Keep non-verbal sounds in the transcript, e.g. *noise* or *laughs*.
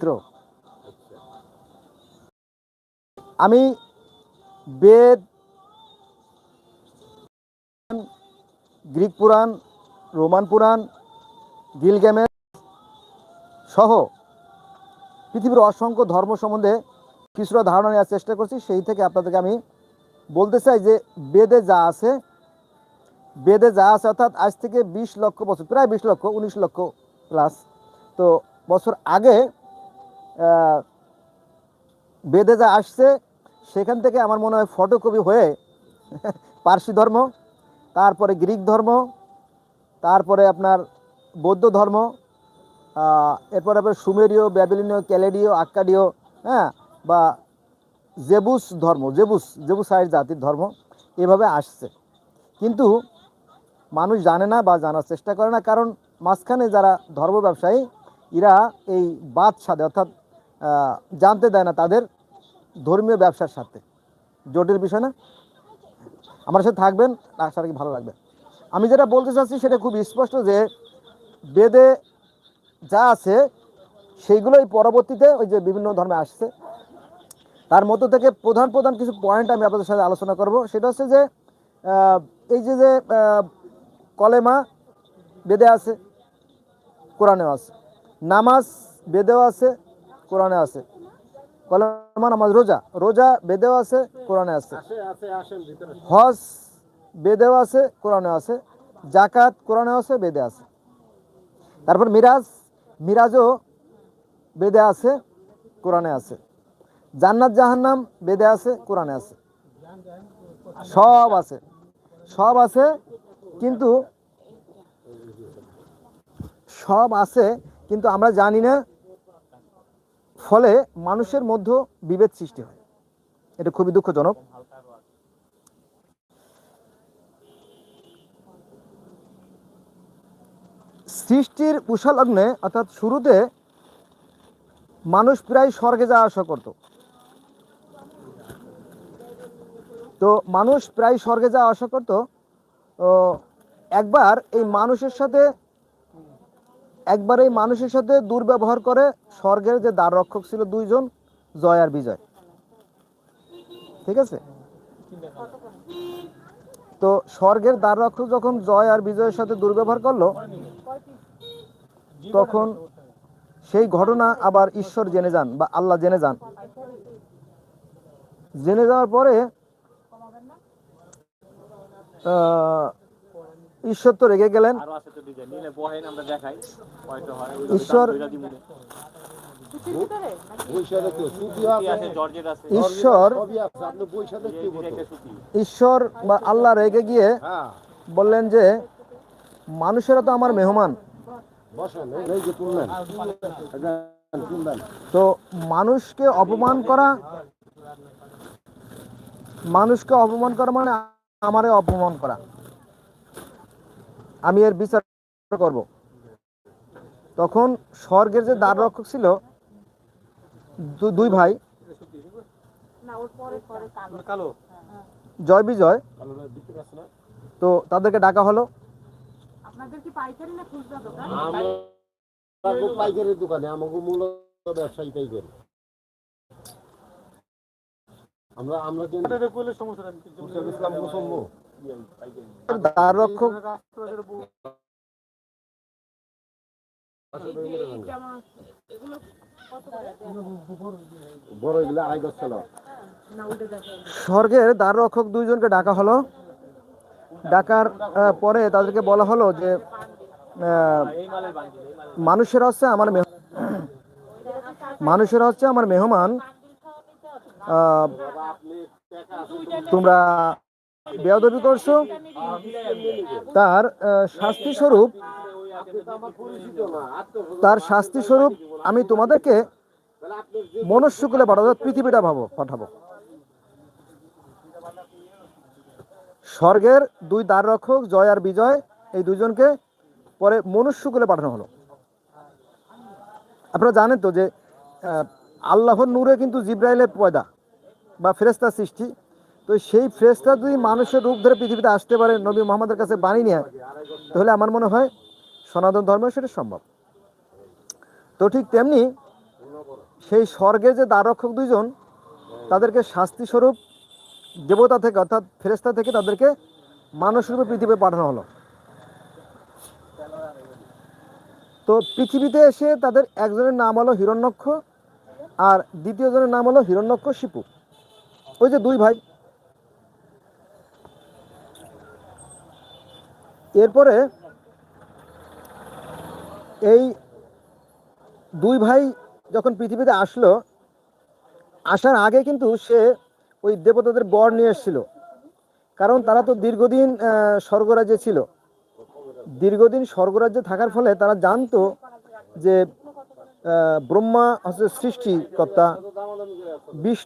মিত্র আমি বেদ, গ্রিক পুরাণ, রোমান পুরাণ গিলগেমের সহ পৃথিবীর অসংখ্য ধর্ম সম্বন্ধে কিছুটা ধারণা নেওয়ার চেষ্টা করছি। সেই থেকে আপনাদেরকে আমি বলতে চাই যে বেদে যা আছে, বেদে যা আছে অর্থাৎ আজ থেকে বিশ লক্ষ বছর, প্রায় বিশ লক্ষ, উনিশ লক্ষ প্লাস তো বছর আগে বেদে যা আসছে, সেখান থেকে আমার মনে হয় ফটোকপি হয়ে *laughs* পার্সি ধর্ম, তারপরে গ্রিক ধর্ম, তারপরে আপনার বৌদ্ধ ধর্ম এরপরে আপনার সুমেরীয়, ব্যাবিলিনীয়, ক্যালেডীয়, আক্কাডীয় হ্যাঁ বা জেবুস ধর্ম, জেবুস জেবুসাইড জাতির ধর্ম এভাবে আসছে। কিন্তু মানুষ জানে না বা জানার চেষ্টা করে না, কারণ মাঝখানে যারা ধর্ম ব্যবসায়ী, এরা এই বাদ সাথে অর্থাৎ জানতে দেয় না তাদের ধর্মীয় ব্যবসার সাথে জটিল বিষয় না? আমার সাথে থাকবেন, আশা রাখি ভালো লাগবে। আমি যেটা বলতে চাচ্ছি সেটা খুব স্পষ্ট যে বেদে যা আছে সেইগুলোই পরবর্তীতে ওই যে বিভিন্ন ধর্মে আসছে। তার মধ্য থেকে প্রধান প্রধান কিছু পয়েন্ট আমি আপনাদের সাথে আলোচনা করব। সেটা হচ্ছে যে এই যে যে কলেমা বেদে আছে, কোরআনেও আছে। নামাজ বেদেও আছে কোরআনে আছে। কলেমা নামাজ রোজা। রোজা বেদেও আছে কোরআনে আছে। হজ বেদেও আছে কোরআনে আছে। জাকাত কোরআনে আছে বেদে আছে। তারপর মিরাজ মিরাজও বেদে আছে কোরআনে আছে। জান্নাত জাহান্নাম বেদে আছে কোরআনে আছে। সব আছে। সব আছে কিন্তু সব আছে কিন্তু আমরা জানি না ফলে মানুষের মধ্যে বিভেদ সৃষ্টি হয়। এটা খুবই দুঃখজনক। সৃষ্টির উষালগ্নে অর্থাৎ শুরুতে মানুষ প্রায় স্বর্গে যাওয়া আসা করত। তো মানুষ প্রায় স্বর্গে যাওয়া আসা করত একবার এই মানুষের সাথে একবার এই মানুষের সাথে দুর্ব্যবহার করে, স্বর্গের যে দ্বার রক্ষক ছিল দুইজন, জয় আর বিজয়। ঠিক আছে? তো স্বর্গের দ্বার রক্ষক যখন জয় আর বিজয়ের সাথে দুর্ব্যবহার করল, তখন সেই ঘটনা আবার ঈশ্বর জেনে যান বা আল্লাহ জেনে যান। জেনে যাওয়ার পরে ঈশ্বর তো রেগে গেলেন। আরও আছে তো ডিজাইন নিলে বহেন আমরা দেখাই। হয়তো হয় ঈশ্বর- সুতি আছে জর্জেট আছে। ঈশ্বর ঈশ্বর বা আল্লাহ রেগে গিয়ে বললেন যে মানুষেরা তো আমার মেহমান। তো মানুষকে অপমান করা মানুষকে অপমান করা মানে আমারে অপমান করা। আমি এর বিচার করব। তখন স্বর্গের যে দ্বার রক্ষক ছিল দুই ভাই জয় বিজয় তো তাদেরকে ডাকা হলো। আপনাদের কি পাইকারি না খুচরা দোকান? দোকানে আমাকে মূলত ব্যবসায়ী পাইকারি। আমরা আমরা কিন্তু ইসলাম মুসলমান স্বর্গের দ্বার রক্ষক দুইজনকে ডাকা হলো। ডাকার পরে তাদেরকে বলা হলো যে মানুষেরা হচ্ছে আমার মানুষেরা হচ্ছে আমার মেহমান। তোমরা বেয়াদবি করছ? তার শাস্তি স্বরূপ তার শাস্তি স্বরূপ আমি তোমাদেরকে মনুষ্যকুলে পাঠাবো পৃথিবীটা ভাবো, পাঠাবো। স্বর্গের দুই দ্বার রক্ষক, জয় আর বিজয়, এই দুজনকে পরে মনুষ্যকুলে পাঠানো হলো। আপনারা জানেন তো যে আল্লাহর নূরে কিন্তু জিব্রাইলের পয়দা বা ফেরেস্তার সৃষ্টি। তো সেই ফেরেস্তা যদি মানুষের রূপ ধরে পৃথিবীতে আসতে পারে নবী মোহাম্মদের কাছে বাণী নিয়ে, তাহলে আমার মনে হয় সনাতন ধর্মে সেটা সম্ভব। তো ঠিক তেমনি সেই স্বর্গের যে দ্বারক্ষক দুইজন, তাদেরকে শাস্তি স্বরূপ দেবতা থেকে অর্থাৎ ফেরেস্তা থেকে তাদেরকে মানুষরূপে পৃথিবীতে পাঠানো হলো। তো পৃথিবীতে এসে তাদের একজনের নাম হলো হিরণ্যক্ষ আর দ্বিতীয় জনের নাম হলো হিরণ্যক্ষ শিপু। ওই যে দুই ভাই এরপরে এই দুই ভাই যখন পৃথিবীতে আসলো, আসার আগে কিন্তু সে ওই দেবতাদের বর নিয়ে এসেছিল। কারণ তারা তো দীর্ঘদিন স্বর্গরাজ্যে ছিল। দীর্ঘদিন স্বর্গরাজ্যে থাকার ফলে তারা জানতো যে ব্রহ্মা হচ্ছে সৃষ্টিকর্তা। বিষ্ণু